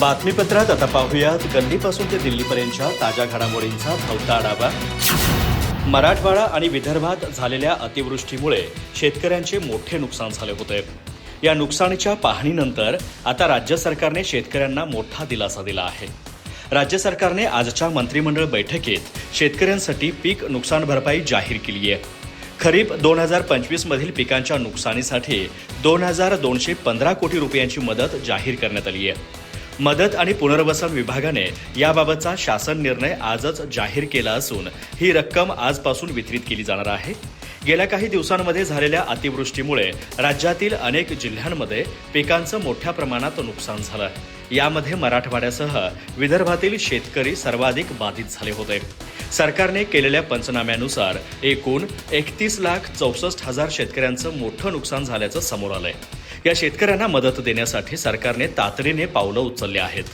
बातमीपत्रात आता पाहूयात. गल्लीपासून ते दिल्लीपर्यंतच्या ताज्या घडामोडींचा भवता आढावा. मराठवाडा आणि विदर्भात झालेल्या अतिवृष्टीमुळे शेतकऱ्यांचे मोठे नुकसान झाले होते. या नुकसानीच्या पाहणीनंतर आता राज्य सरकारने शेतकऱ्यांना मोठा दिलासा दिला आहे. राज्य सरकारने आजच्या मंत्रिमंडळ बैठकीत शेतकऱ्यांसाठी पीक नुकसान भरपाई जाहीर केली आहे खरीप दोन हजार पंचवीस मधील पिकांच्या नुकसानीसाठी दोन हजार दोनशे पंधरा कोटी रुपयांची मदत जाहीर करण्यात आली आहे मदत आणि पुनर्वसन विभागाने याबाबतचा शासन निर्णय आजच जाहीर केला असून ही रक्कम आजपासून वितरित केली जाणार आहे. गेल्या काही दिवसांमध्ये झालेल्या अतिवृष्टीमुळे राज्यातील अनेक जिल्ह्यांमध्ये पिकांचं मोठ्या प्रमाणात नुकसान झालं. यामध्ये मराठवाड्यासह विदर्भातील शेतकरी सर्वाधिक बाधित झाले होते. सरकारने केलेल्या पंचनाम्यानुसार एकूण एकतीस लाख चौसष्ट हजार शेतकऱ्यांचं मोठं नुकसान झाल्याचं समोर आलंय. या शेतकऱ्यांना मदत देण्यासाठी सरकारने तातडीने पावलं उचलली आहेत.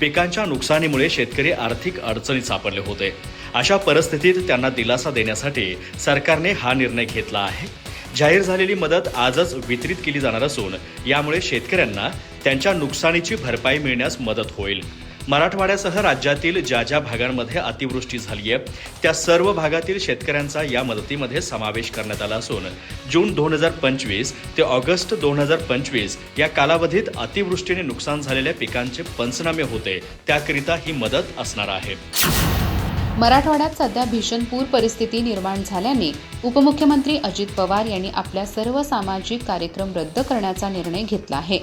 पिकांच्या नुकसानीमुळे शेतकरी आर्थिक अडचणीत सापडले होते. अशा परिस्थितीत त्यांना दिलासा देण्यासाठी सरकारने हा निर्णय घेतला आहे. जाहीर झालेली मदत आजच वितरित केली जाणार असून यामुळे शेतकऱ्यांना त्यांच्या नुकसानीची भरपाई मिळण्यास मदत होईल. मराठवाड्यासह राज्यातील ज्या ज्या भागांमध्ये अतिवृष्टी झाली आहे त्या सर्व भागातील शेतकऱ्यांचा या मदतीमध्ये समावेश करण्यात आला असून जून दोन हजार पंचवीस ते ऑगस्ट दोन हजार पंचवीस या कालावधीत अतिवृष्टीने नुकसान झालेल्या पिकांचे पंचनामे होते. त्याकरिता ही मदत असणार आहे. मराठवाड्यात सध्या भीषण पूर परिस्थिती निर्माण झाल्याने उपमुख्यमंत्री अजित पवार यांनी आपल्या सर्व सामाजिक कार्यक्रम रद्द करण्याचा निर्णय घेतला आहे.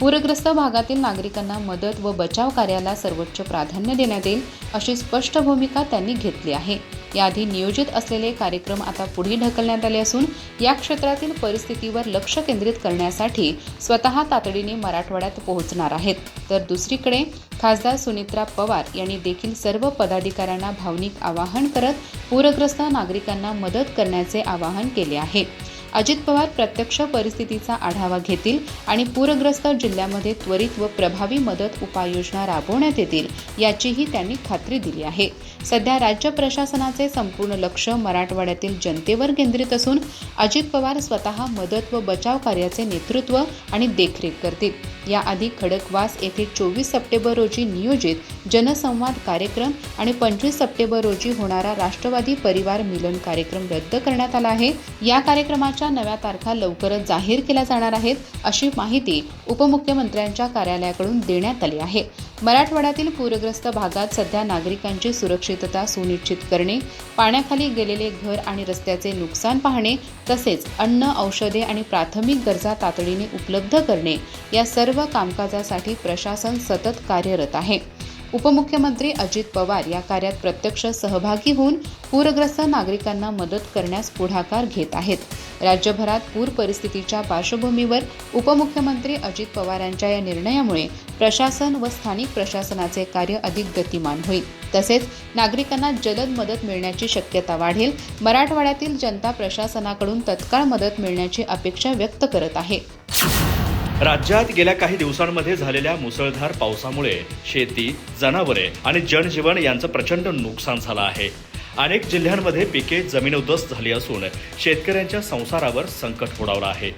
पूरग्रस्त भागातील नागरिकांना मदत व बचाव कार्याला सर्वोच्च प्राधान्य देण्यात येईल अशी स्पष्ट भूमिका त्यांनी घेतली आहे. याआधी नियोजित असलेले कार्यक्रम आता पुढे ढकलण्यात आले असून या क्षेत्रातील परिस्थितीवर लक्ष केंद्रित करण्यासाठी स्वतः तातडीने मराठवाड्यात पोहोचणार आहेत. तर दुसरीकडे खासदार सुनित्रा पवार यांनी देखील सर्व पदाधिकाऱ्यांना भावनिक आवाहन करत पूरग्रस्त नागरिकांना मदत करण्याचे आवाहन केले आहे. अजित पवार प्रत्यक्ष परिस्थितीचा आढावा घेतील आणि पूरग्रस्त जिल्ह्यामध्ये त्वरित व प्रभावी मदत उपाययोजना राबवण्यात येतील याचीही त्यांनी खात्री दिली आहे. सध्या राज्य प्रशासनाचे संपूर्ण लक्ष मराठवाड्यातील जनतेवर केंद्रित असून अजित पवार स्वतः मदत व बचाव कार्याचे नेतृत्व आणि देखरेख करतील. याआधी खडकवास येथे चोवीस सप्टेंबर रोजी नियोजित जनसंवाद कार्यक्रम आणि पंचवीस सप्टेंबर रोजी होणारा राष्ट्रवादी परिवार मिलन कार्यक्रम रद्द करण्यात आला आहे. या कार्यक्रमाच्या नव्या तारखा लवकरच जाहीर केल्या जाणार आहेत अशी माहिती उपमुख्यमंत्र्यांच्या कार्यालयाकडून देण्यात आली आहे. मराठवाड्यातील पूरग्रस्त भागात सध्या नागरिकांची सुरक्षितता सुनिश्चित करणे पाण्याखाली गेलेले घर आणि रस्त्याचे नुकसान पाहणे तसेच अन्न औषधे आणि प्राथमिक गरजा तातडीने उपलब्ध करणे या सर्व कामकाजासाठी प्रशासन सतत कार्यरत आहे. उपमुख्यमंत्री अजित पवार या कार्यात प्रत्यक्ष सहभागी होऊन पूरग्रस्त नागरिकांना मदत करण्यास पुढाकार घेत आहेत. राज्यभरात पूर परिस्थितीच्या पार्श्वभूमीवर उपमुख्यमंत्री अजित पवारांच्या या निर्णयामुळे प्रशासन व स्थानिक प्रशासनाचे कार्य अधिक गतिमान होईल. तसेच नागरिकांना जलद मदत मिळण्याची शक्यता वाढेल. मराठवाड्यातील जनता प्रशासनाकडून तत्काळ मदत मिळण्याची अपेक्षा व्यक्त करत आहे. राज्यात गेल्या काही दिवसांमध्ये झालेल्या मुसळधार पावसामुळे शेती जनावरे आणि जनजीवन यांचं प्रचंड नुकसान झालं आहे. अनेक जिल्ह्यांमध्ये पिके जमीनोदस्त झाली असून शेतकऱ्यांच्या संसारावर संकट ओढावलं आहे.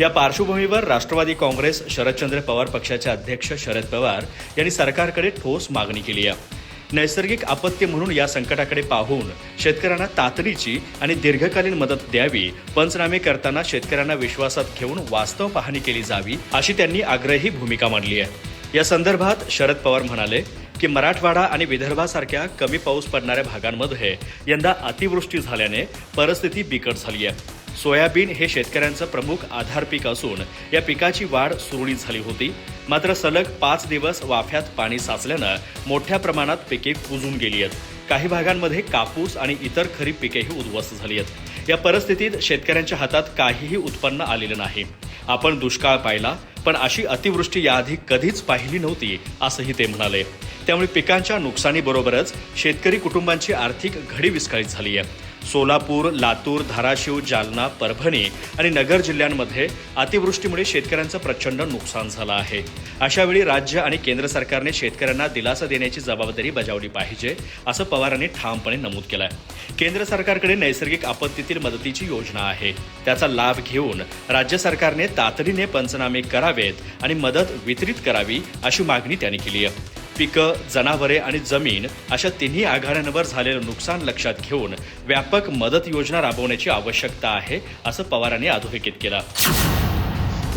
या पार्श्वभूमीवर राष्ट्रवादी काँग्रेस शरदचंद्र पवार पक्षाचे अध्यक्ष शरद पवार यांनी सरकारकडे ठोस मागणी केली आहे. नैसर्गिक आपत्ती म्हणून या संकटाकडे पाहून शेतकऱ्यांना तातडीची आणि दीर्घकालीन मदत द्यावी पंचनामे करताना शेतकऱ्यांना विश्वासात घेऊन वास्तव पाहणी केली जावी अशी त्यांनी आग्रही भूमिका मांडली आहे. या संदर्भात शरद पवार म्हणाले की मराठवाडा आणि विदर्भासारख्या कमी पाऊस पडणाऱ्या भागांमध्ये यंदा अतिवृष्टी झाल्याने परिस्थिती बिकट झाली आहे. सोयाबीन हे शेतकऱ्यांचं प्रमुख आधार पीक असून या पिकाची वाढ सुरळीत झाली होती. मात्र सलग पाच दिवस वाफ्यात पाणी साचल्यानं मोठ्या प्रमाणात पिके कुजून गेली आहेत. काही भागांमध्ये कापूस आणि इतर खरीप पिकेही उद्ध्वस्त झाली आहेत. या परिस्थितीत शेतकऱ्यांच्या हातात काहीही उत्पन्न आलेलं नाही. आपण दुष्काळ पाहिला पण अशी अतिवृष्टी याआधी कधीच पाहिली नव्हती असंही ते म्हणाले. त्यामुळे पिकांच्या नुकसानीबरोबरच शेतकरी कुटुंबांची आर्थिक घडी विस्कळीत झाली आहे. सोलापूर लातूर धाराशिव जालना परभणी आणि नगर जिल्ह्यांमध्ये अतिवृष्टीमुळे शेतकऱ्यांचं प्रचंड नुकसान झालं आहे. अशावेळी राज्य आणि केंद्र सरकारने शेतकऱ्यांना दिलासा देण्याची जबाबदारी बजावली पाहिजे असं पवारांनी ठामपणे नमूद केलं आहे केंद्र सरकारकडे नैसर्गिक आपत्तीतील मदतीची योजना आहे. त्याचा लाभ घेऊन राज्य सरकारने तातडीने पंचनामे करावेत आणि मदत वितरित करावी अशी मागणी त्यांनी केली आहे. पिकं जनावरे आणि जमीन अशा तिन्ही आघाड्यांवर झालेलं नुकसान लक्षात घेऊन व्यापक मदत योजना राबवण्याची आवश्यकता आहे असं पवारांनी अधोरेखित केलं.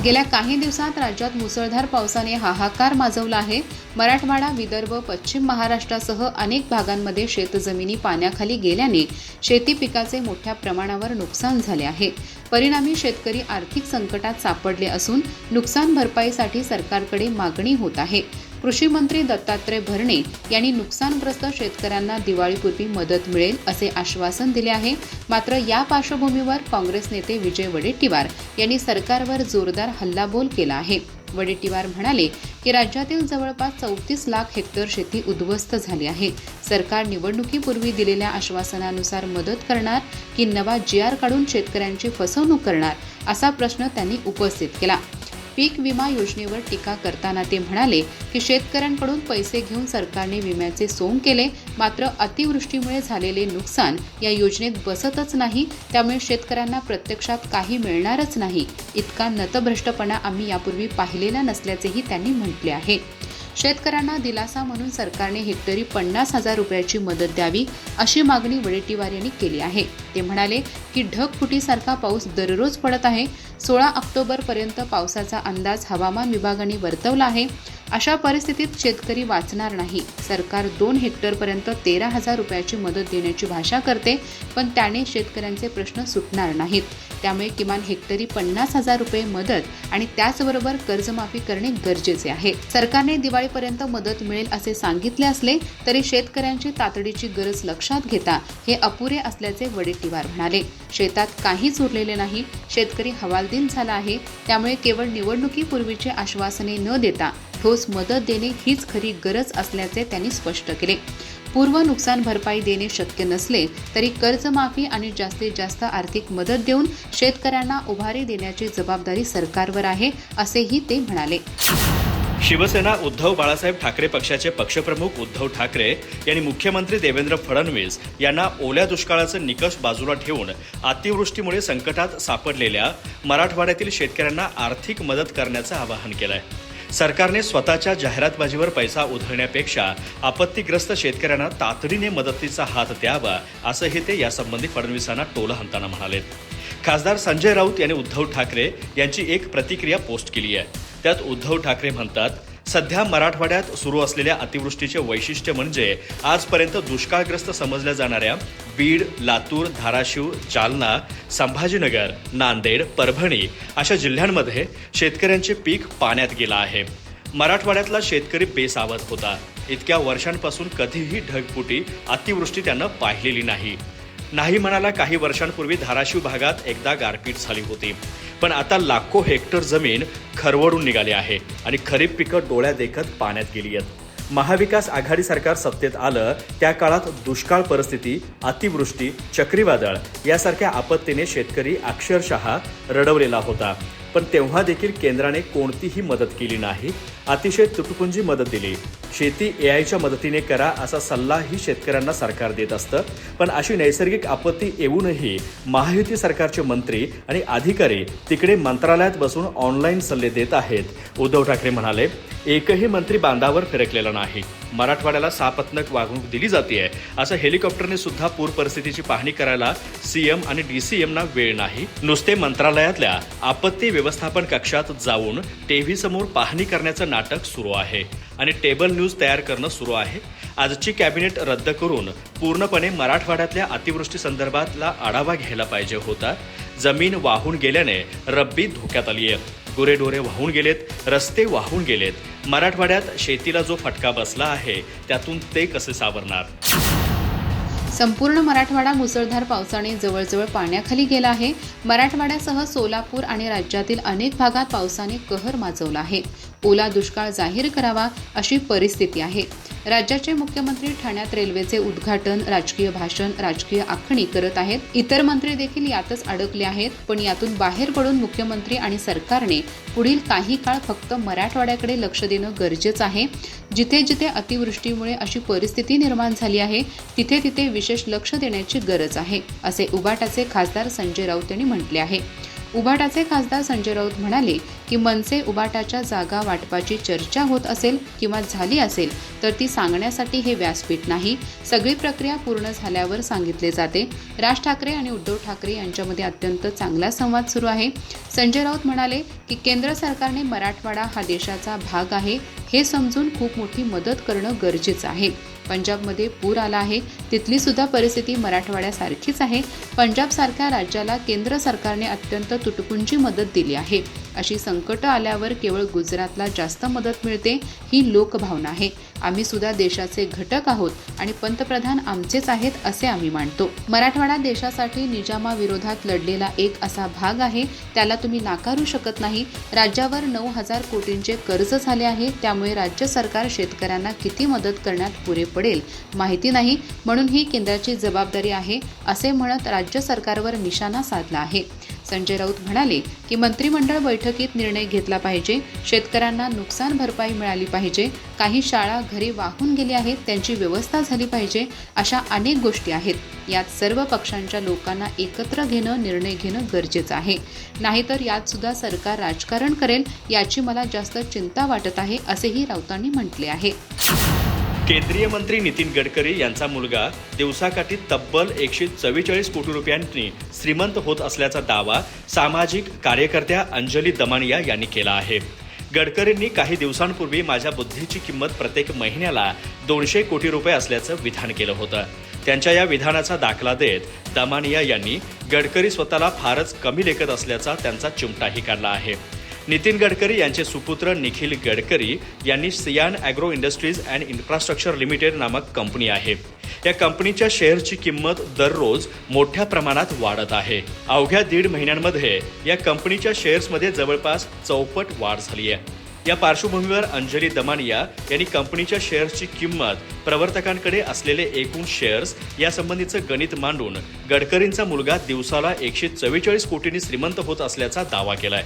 गेल्या काही दिवसात राज्यात मुसळधार पावसाने हाहाकार माजवला आहे. मराठवाडा विदर्भ पश्चिम महाराष्ट्रासह अनेक भागांमध्ये शेतजमिनी पाण्याखाली गेल्याने शेती पिकाचे मोठ्या प्रमाणावर नुकसान झाले आहे. परिणामी शेतकरी आर्थिक संकटात सापडले असून नुकसान भरपाईसाठी सरकारकडे मागणी होत आहे. कृषी मंत्री दत्तात्रय भरणे यांनी नुकसानग्रस्त शेतकऱ्यांना दिवाळीपूर्वी मदत मिळेल असे आश्वासन दिले आहे. मात्र या पार्श्वभूमीवर काँग्रेस नेते विजय वडेट्टीवार यांनी सरकारवर जोरदार हल्लाबोल केला आहे. वडेट्टीवार म्हणाले की राज्यातील जवळपास चौतीस लाख हेक्टर शेती उद्ध्वस्त झाली आहे. सरकार निवडणुकीपूर्वी दिलेल्या आश्वासनानुसार मदत करणार की नवा जी आर काढून शेतकऱ्यांची फसवणूक करणार असा प्रश्न त्यांनी उपस्थित केला. पीक विमा योजनेवर टीका करताना ते म्हणाले की शेतकऱ्यांकडून पैसे घेऊन सरकारने विम्याचे सोंग केले मात्र अतिवृष्टीमुळे झालेले नुकसान या योजनेत बसतच नाही त्यामुळे शेतकऱ्यांना प्रत्यक्षात काही मिळणारच नाही. इतका नतभ्रष्टपणा आम्ही यापूर्वी पाहिलेला नसल्याचेही त्यांनी म्हटले आहे. शेतकऱ्यांना दिलासा म्हणून सरकारने हेक्टरी पन्नास हजार रुपयाची मदत द्यावी अशी मागणी वडेट्टीवार यांनी केली आहे. ते म्हणाले की ढगफुटीसारखा पाऊस दररोज पडत आहे. सोळा ऑक्टोबरपर्यंत पावसाचा अंदाज हवामान विभागाने वर्तवला आहे. अशा परिस्थितीत शेतकरी वाचणार नाही. सरकार दोन हेक्टरपर्यंत तेरा हजार रुपयाची मदत देण्याची भाषा करते पण त्याने शेतकऱ्यांचे प्रश्न सुटणार नाहीत. त्यामुळे किमान हेक्टरी पन्नास हजार रुपये मदत आणि त्याचबरोबर कर्जमाफी करणे गरजेचे आहे. सरकारने दिवाळीपर्यंत मदत मिळेल असे सांगितले असले तरी शेतकऱ्यांची तातडीची गरज लक्षात घेता हे अपुरे असल्याचे वडेट्टीवार म्हणाले. शेतात काहीच उरलेले नाही शेतकरी हवालदिल झाला आहे त्यामुळे केवळ निवडणुकीपूर्वीची आश्वासने न देता ठोस मदत देणे हीच खरी गरज असल्याचे त्यांनी स्पष्ट केले. पूर्व नुकसान भरपाई देणे शक्य नसले तरी कर्जमाफी आणि जास्तीत जास्त आर्थिक मदत देऊन शेतकऱ्यांना उभारी देण्याची जबाबदारी सरकारवर आहे असेही ते म्हणाले. शिवसेना उद्धव बाळासाहेब ठाकरे पक्षाचे पक्षप्रमुख उद्धव ठाकरे यांनी मुख्यमंत्री देवेंद्र फडणवीस यांना ओल्या दुष्काळाचं निकष बाजूला ठेवून अतिवृष्टीमुळे संकटात सापडलेल्या मराठवाड्यातील शेतकऱ्यांना आर्थिक मदत करण्याचं आवाहन केलं आहे सरकारने स्वतःच्या जाहिरातबाजीवर पैसा उधळण्यापेक्षा आपत्तीग्रस्त शेतकऱ्यांना तातडीने मदतीचा हात द्यावा असंही ते यासंबंधी फडणवीसांना टोल हाणताना म्हणाले. खासदार संजय राऊत यांनी उद्धव ठाकरे यांची एक प्रतिक्रिया पोस्ट केली आहे. त्यात उद्धव ठाकरे म्हणतात सध्या मराठवाड्यात सुरू असलेल्या अतिवृष्टीचे वैशिष्ट्य म्हणजे आजपर्यंत दुष्काळग्रस्त समजल्या जाणाऱ्या बीड लातूर धाराशिव जालना संभाजीनगर नांदेड परभणी अशा जिल्ह्यांमध्ये शेतकऱ्यांचे पीक पाण्यात गेलं आहे. मराठवाड्यातला शेतकरी बेसावत होता. इतक्या वर्षांपासून कधीही ढगफुटी अतिवृष्टी त्यानं पाहिलेली नाही. नाही म्हणाला काही वर्षांपूर्वी धाराशिव भागात एकदा गारपीट झाली होती. पण आता लाखो हेक्टर जमीन खरवडून निघाली आहे आणि खरीप पिकं डोळ्या देखत पाण्यात गेली आहेत. महाविकास आघाडी सरकार सत्तेत आलं त्या काळात दुष्काळ परिस्थिती अतिवृष्टी चक्रीवादळ यासारख्या आपत्तीने शेतकरी अक्षरशः रडवलेला होता. पण तेव्हा देखील केंद्राने कोणतीही मदत केली नाही अतिशय तुटपुंजी मदत दिली. शेती एआयच्या मदतीने करा असा सल्लाही शेतकऱ्यांना सरकार देत असतं. पण अशी नैसर्गिक आपत्ती येऊनही महायुती सरकारचे मंत्री आणि अधिकारी तिकडे मंत्रालयात बसून ऑनलाईन सल्ले देत आहेत. उद्धव ठाकरे म्हणाले एकही मंत्री बांधावर फिरकलेला नाही. मराठवाड्याला सापत्नक वागणूक दिली जाते असं हेलिकॉप्टरने सुद्धा पूर परिस्थितीची पाहणी करायला सीएम आणि डीसीएमना वेळ नाही. नुसते मंत्रालयातल्या आपत्ती व्यवस्थापन कक्षात जाऊन टीव्ही समोर पाहणी करण्याचं नाटक सुरू आहे आणि टेबल न्यूज तयार करणं सुरू आहे. आजची कॅबिनेट रद्द करून पूर्णपणे मराठवाड्यातल्या अतिवृष्टी संदर्भातला आढावा घ्यायला पाहिजे होता. जमीन वाहून गेल्याने रब्बी धोक्यात आली आहे गुरेढोरे वाहून गेलेत रस्ते वाहून गेलेत. मराठवाड्यात शेतीला जो फटका बसला आहे त्यातून ते कसे सावरणार? संपूर्ण मराठवाडा मुसळधार पावसाने जवळजवळ पाण्याखाली गेला आहे. मराठवाड्यासह सोलापूर आणि राज्यातील अनेक भागात पावसाने कहर माजवला आहे. ओला दुष्काळ जाहीर करावा अशी परिस्थिती आहे. राज्याचे मुख्यमंत्री ठाण्यात रेल्वेचे उद्घाटन राजकीय भाषण राजकीय आखणी करत आहेत. इतर मंत्री देखील यातच अडकले आहेत पण यातून बाहेर पडून मुख्यमंत्री आणि सरकारने पुढील काही काळ फक्त मराठवाड्याकडे लक्ष देणं गरजेचं आहे. जिथे जिथे अतिवृष्टीमुळे अशी परिस्थिती निर्माण झाली आहे तिथे तिथे विशेष लक्ष देण्याची गरज आहे असे उबाटाचे खासदार संजय राऊत यांनी म्हटले आहे. उबाटाचे खासदार संजय राऊत म्हणाले की मनसे उबाटाच्या जागा वाटपाची चर्चा होत असेल किंवा झाली असेल तर ती सांगण्यासाठी हे व्यासपीठ नाही. सगळी प्रक्रिया पूर्ण झाल्यावर सांगितले जाते. राज ठाकरे आणि उद्धव ठाकरे यांच्यामध्ये अत्यंत चांगला संवाद सुरू आहे. संजय राऊत म्हणाले की केंद्र सरकारने मराठवाडा हा देशाचा भाग आहे. हे समजून खूप मोठी मदत करणं गरजेचं आहे. पंजाबमध्ये पूर आला आहे. तिथली सुद्धा परिस्थिती मराठवाड्यासारखीच आहे. पंजाबसारख्या राज्याला केंद्र सरकारने अत्यंत तुटपुंजी मदत दिली आहे. अशी संकटं आल्यावर केवळ गुजरातला जास्त मदत मिळते ही लोकभावना आहे. आम्ही सुद्धा देशाचे घटक आहोत आणि पंतप्रधान आमचेच आहेत असे आम्ही मानतो. मराठवाडा देशासाठी निजामाविरोधात लढलेला एक असा भाग आहे त्याला तुम्ही नाकारू शकत नाही. राज्यावर नऊ हजार कोटींचे कर्ज झाले आहे त्यामुळे राज्य सरकार शेतकऱ्यांना किती मदत करण्यात पुरे पडेल माहिती नाही म्हणून ही केंद्राची जबाबदारी आहे असे म्हणत राज्य सरकारवर निशाणा साधला आहे. संजय राऊत म्हणाले की मंत्रिमंडळ बैठकीत निर्णय घेतला पाहिजे शेतकऱ्यांना नुकसान भरपाई मिळाली पाहिजे काही शाळा घरी वाहून गेली आहेत त्यांची व्यवस्था झाली पाहिजे अशा अनेक गोष्टी आहेत. यात सर्व पक्षांच्या लोकांना एकत्र घेणं निर्णय घेणं गरजेचं आहे. नाहीतर यात सुद्धा सरकार राजकारण करेल याची मला जास्त चिंता वाटत आहे असेही राऊतांनी म्हटले आहे. केंद्रीय मंत्री नितीन गडकरी यांचा मुलगा दिवसाकाठी तब्बल एकशे चव्वेचाळीस कोटी रुपयांनी श्रीमंत होत असल्याचा दावा सामाजिक कार्यकर्त्या अंजली दमानिया यांनी केला आहे. गडकरींनी काही दिवसांपूर्वी माझ्या बुद्धीची किंमत प्रत्येक महिन्याला दोनशे कोटी रुपये असल्याचं विधान केलं होतं. त्यांच्या या विधानाचा दाखला देत दमानिया यांनी गडकरी स्वतःला फारच कमी लेखत असल्याचा त्यांचा चिमटाही काढला आहे. नितीन गडकरी यांचे सुपुत्र निखिल गडकरी यांनी Cian Agro Industries and Infrastructure Limited नामक कंपनी आहे. या कंपनीच्या शेअरची किंमत दररोज मोठ्या प्रमाणात वाढत आहे. अवघ्या दीड महिन्यांमध्ये या कंपनीच्या शेअर्समध्ये जवळपास चौपट वाढ झाली आहे. या पार्श्वभूमीवर अंजली दमानिया यांनी कंपनीच्या शेअर्सची किंमत प्रवर्तकांकडे असलेले एकूण शेअर्स यासंबंधीचं गणित मांडून गडकरींचा मुलगा दिवसाला एकशे चव्वेचाळीस कोटींनी श्रीमंत होत असल्याचा दावा केलाय.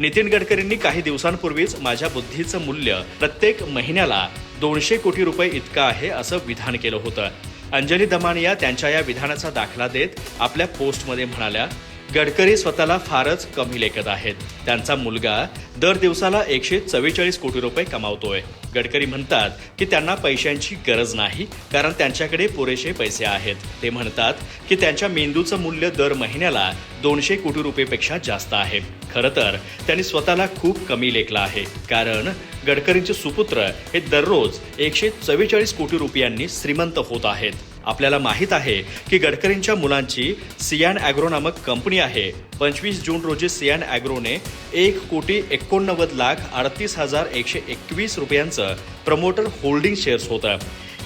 नितीन गडकरींनी काही दिवसांपूर्वीच माझ्या बुद्धीचं मूल्य प्रत्येक महिन्याला दोनशे कोटी रुपये इतकं आहे असं विधान केलं होतं. अंजली दमानिया त्यांच्या या विधानाचा दाखला देत आपल्या पोस्टमध्ये म्हणाल्या गडकरी स्वतःला फारच कमी लेखत आहेत. त्यांचा मुलगा दर दिवसाला एकशे चव्वेचाळीस कोटी रुपये कमावतोय. गडकरी म्हणतात की त्यांना पैशांची गरज नाही कारण त्यांच्याकडे पुरेसे पैसे आहेत. ते म्हणतात की त्यांच्या मेंदूचं मूल्य दर महिन्याला दोनशे कोटी रुपयेपेक्षा जास्त आहे. खरं तर त्यांनी स्वतःला खूप कमी लेखला आहे. कारण गडकरींचे सुपुत्र हे दररोज एकशे चव्वेचाळीस कोटी रुपयांनी श्रीमंत होत आहेत. आपल्याला माहीत आहे की गडकरींच्या मुलांची सियान अॅग्रो नामक कंपनी आहे. पंचवीस जून रोजी सियान अॅग्रोने एक कोटी एकोणनव्वद लाख अडतीस हजार एकशे एकवीस रुपयांचं प्रमोटर होल्डिंग शेअर्स होतं.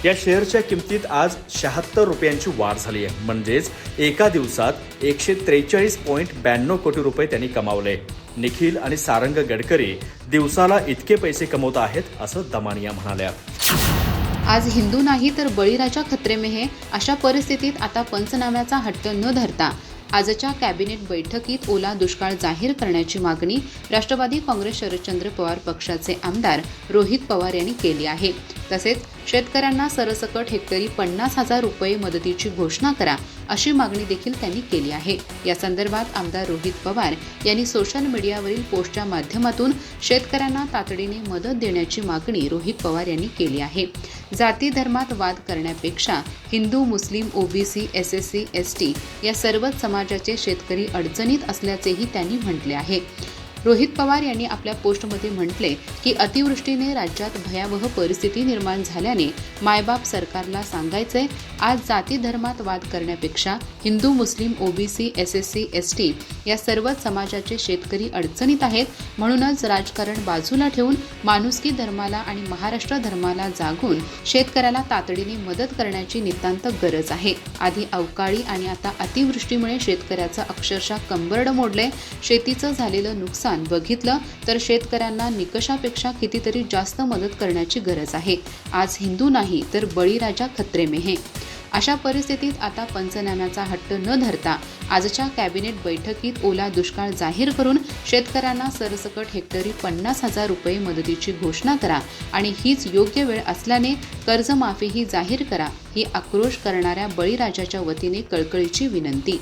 या शेअरच्या किमतीत आज शहात्तर रुपयांची वाढ झाली आहे. म्हणजेच एका दिवसात एकशे त्रेचाळीस पॉईंट ब्याण्णव कोटी रुपये त्यांनी कमावले. निखिल आणि सारंग गडकरी दिवसाला इतके पैसे कमवत आहेत असं दमानिया म्हणाल्या. आज हिंदू नाही तर बळीराजा खत्रे में अशा परिस्थितीत आता पंचनाम्याचा हट्ट न धरता आजच्या कॅबिनेट बैठकीत ओला दुष्काळ जाहीर करण्याची मागणी राष्ट्रवादी काँग्रेस शरदचंद्र पवार पक्षाचे आमदार रोहित पवार यांनी केली आहे. तसेच शेतकऱ्यांना सरसकट हेक्टरी पन्नास हजार रुपये मदतीची घोषणा करा. अशी मागणी देखील त्यांनी केली आहे. या संदर्भात आमदार रोहित पवार यांनी सोशल मीडियावरील पोस्टच्या माध्यमातून शेतकऱ्यांना तातडीने मदत देण्याची मागणी रोहित पवार यांनी केली आहे. जाती धर्मात वाद करण्यापेक्षा Hindu Muslim OBC S S C S T या सर्वच समाजाचे शेतकरी अडचणीत असल्याचेही त्यांनी म्हटले आहे. रोहित पवार यांनी आपल्या पोस्टमध्ये म्हटले की अतिवृष्टीने राज्यात भयावह परिस्थिती निर्माण झाल्याने मायबाप सरकारला सांगायचंय आज जाती धर्मात वाद करण्यापेक्षा Hindu Muslim OBC S S C S T या सर्वच समाजाचे शेतकरी अडचणीत आहेत. म्हणूनच राजकारण बाजूला ठेवून माणुसकी धर्माला आणि महाराष्ट्र धर्माला जागून शेतकऱ्याला तातडीने मदत करण्याची नितांत गरज आहे. आधी अवकाळी आणि आता अतिवृष्टीमुळे शेतकऱ्याचं अक्षरशः कंबरड मोडले शेतीचं झालेलं नुकसान नुकसान बघितलं तर शेतकऱ्यांना निकषापेक्षा कितीतरी जास्त मदत करण्याची गरज आहे. आज हिंदू नाही तर बळीराजा खत्रे में हे अशा परिस्थितीत आता पंचनाम्याचा हट्ट न धरता आजच्या कॅबिनेट बैठकीत ओला दुष्काळ जाहीर करून शेतकऱ्यांना सरसकट हेक्टरी पन्नास हजार रुपये मदतीची घोषणा करा आणि हीच योग्य वेळ असल्याने कर्जमाफीही जाहीर करा ही आक्रोश करणाऱ्या बळीराजाच्या वतीने कळकळीची विनंती.